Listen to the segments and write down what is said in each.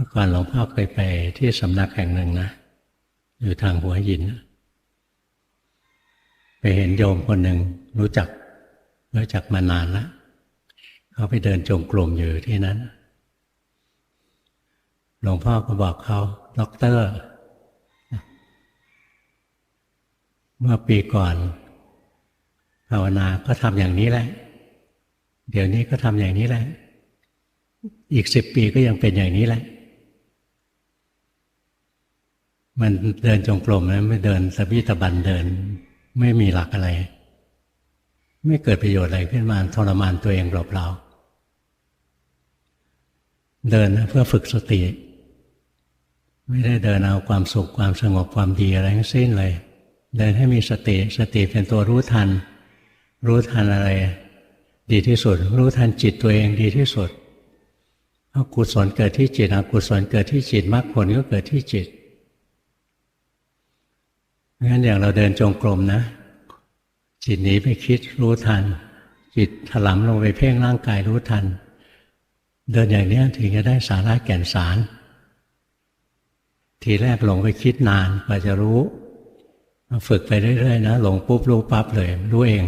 มื่อก่อนหลวงพ่อเคยไปที่สำนักแห่งหนึ่งนะ อยู่ทางหัวหิน ไปเห็นโยมคนหนึ่งรู้จักรู้จักมานานแล้ว เขาไปเดินจงกรมอยู่ที่นั้น หลวงพ่อก็บอกเขาด็อกเตอร์ เมื่อปีก่อนภาวนาก็ทำอย่างนี้แหละ เดี๋ยวนี้ก็ทำอย่างนี้แหละ อีกสิบปีก็ยังเป็นอย่างนี้แหละ มันเดินจงกรมนะไม่เดินสบิตบันเดิน ไม่มีหลักอะไร ไม่เกิดประโยชน์อะไรขึ้นมาทรมานตัวเองเปล่าๆเดินเพื่อฝึกสติ ไม่ได้เดินเอาความสุขความสงบความดีอะไรทั้งสิ้นเลย เดินให้มีสติสติเป็นตัวรู้ทัน รู้ทันอะไร ดีที่สุด รู้ทันจิตตัวเองดีที่สุดเพรากุศลเกิดที่จิตอกุศลเกิดที่จิตมรรคผลก็เกิดที่จิต งั้นอย่างเราเดินจงกรมนะ จิตหนีไปคิดรู้ทัน จิตถลำลงไปเพ่งร่างกายรู้ทัน เดินอย่างนี้ถึงจะได้สาระแก่นสาร ทีแรกหลงไปคิดนานกว่าจะรู้ฝึกไปเรื่อยๆนะหลงปุ๊บรู้ปั๊บเลยรู้เอง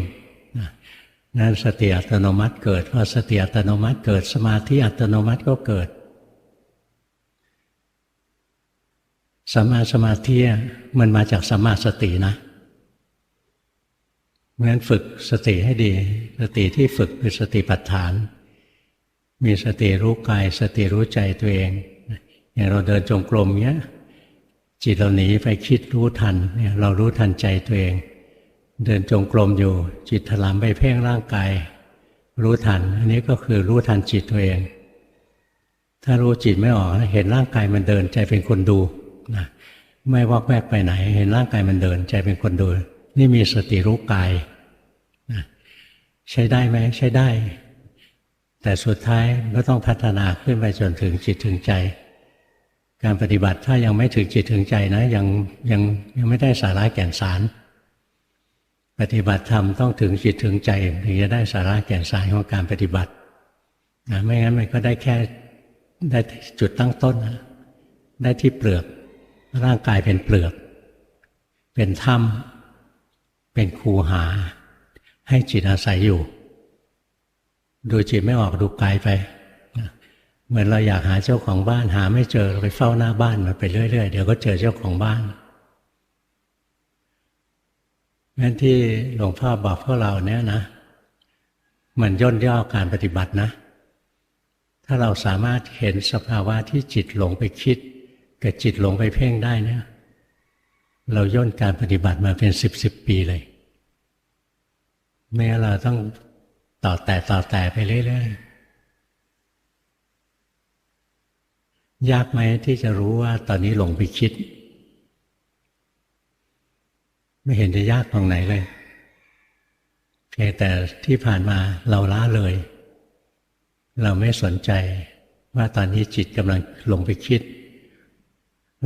นั่นสติอัตโนมัติเกิดพอสติอัตโนมัติเกิดสมาธิอัตโนมัติก็เกิด สัมมาสมาธิมันมาจากสัมมาสตินะเพราะฉะนั้นฝึกสติให้ดี สติที่ฝึกคือสติปัฏฐาน มีสติรู้กาย สติรู้ใจตัวเองอย่างเราเดินจงกรมเนี้ย จิตเราหนีไปคิดรู้ทันเนี่ยเรารู้ทันใจตัวเอง เดินจงกรมอยู่ จิตถลำไปเพ่งร่างกาย รู้ทัน อันนี้ก็คือรู้ทันจิตตัวเอง ถ้ารู้จิตไม่ออกเห็นร่างกายมันเดินใจเป็นคนดู นะไม่วอกแวกไปไหน เห็นร่างกายมันเดิน ใจเป็นคนดู นี่มีสติรู้กายนะใช้ได้ไหมใช้ได้ แต่สุดท้ายก็ต้องพัฒนาขึ้นไปจนถึงจิตถึงใจ การปฏิบัติถ้ายังไม่ถึงจิตถึงใจนะยังยังยังไม่ได้สาระแก่นสาร ปฏิบัติธรรมต้องถึงจิตถึงใจถึงจะได้สาระแก่นสารของการปฏิบัตินะไม่งั้นมันก็ได้แค่ได้จุดตั้งต้นนะได้ที่เปลือก ร่างกายเป็นเปลือก เป็นถ้ำเป็นคูหา ให้จิตอาศัยอยู่ ดูจิตไม่ออกดูกายไปเหมือนเราอยากหาเจ้าของบ้านหาไม่เจอเราไปเฝ้าหน้าบ้านมันไปเรื่อยๆเดี๋ยวก็เจอเจ้าของบ้านงั้นที่หลวงพ่อบอกพวกเราเนี่ยนะมันย่นย่อการปฏิบัตินะ ถ้าเราสามารถเห็นสภาวะที่จิตหลงไปคิด เกิดจิตหลงไปเพ่งได้เนี่ย เราย่นการปฏิบัติมาเป็นสิบสิบปีเลยไม่งั้นเราต้องต่อแต่ต่อแต่ไปเรื่อยๆยากไหมที่จะรู้ว่าตอนนี้หลงไปคิด ไม่เห็นจะยากตรงไหนเลยเพียงแต่ที่ผ่านมาเราล้าเลย เราไม่สนใจว่าตอนนี้จิตกำลังหลงไปคิด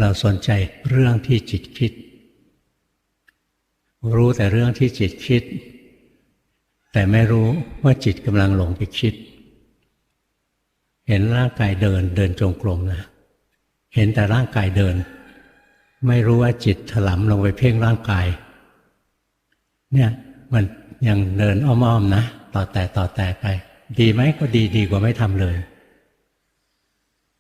เราสนใจเรื่องที่จิตคิด รู้แต่เรื่องที่จิตคิด แต่ไม่รู้ว่าจิตกำลังหลงไปคิด เห็นร่างกายเดินเดินจงกรมนะ เห็นแต่ร่างกายเดิน ไม่รู้ว่าจิตถลำลงไปเพ่งร่างกาย เนี่ยมันยังเดินอ้อมๆนะ ต่อแต่ต่อแต่ไป ดีไหมก็ดีดีกว่าไม่ทำเลย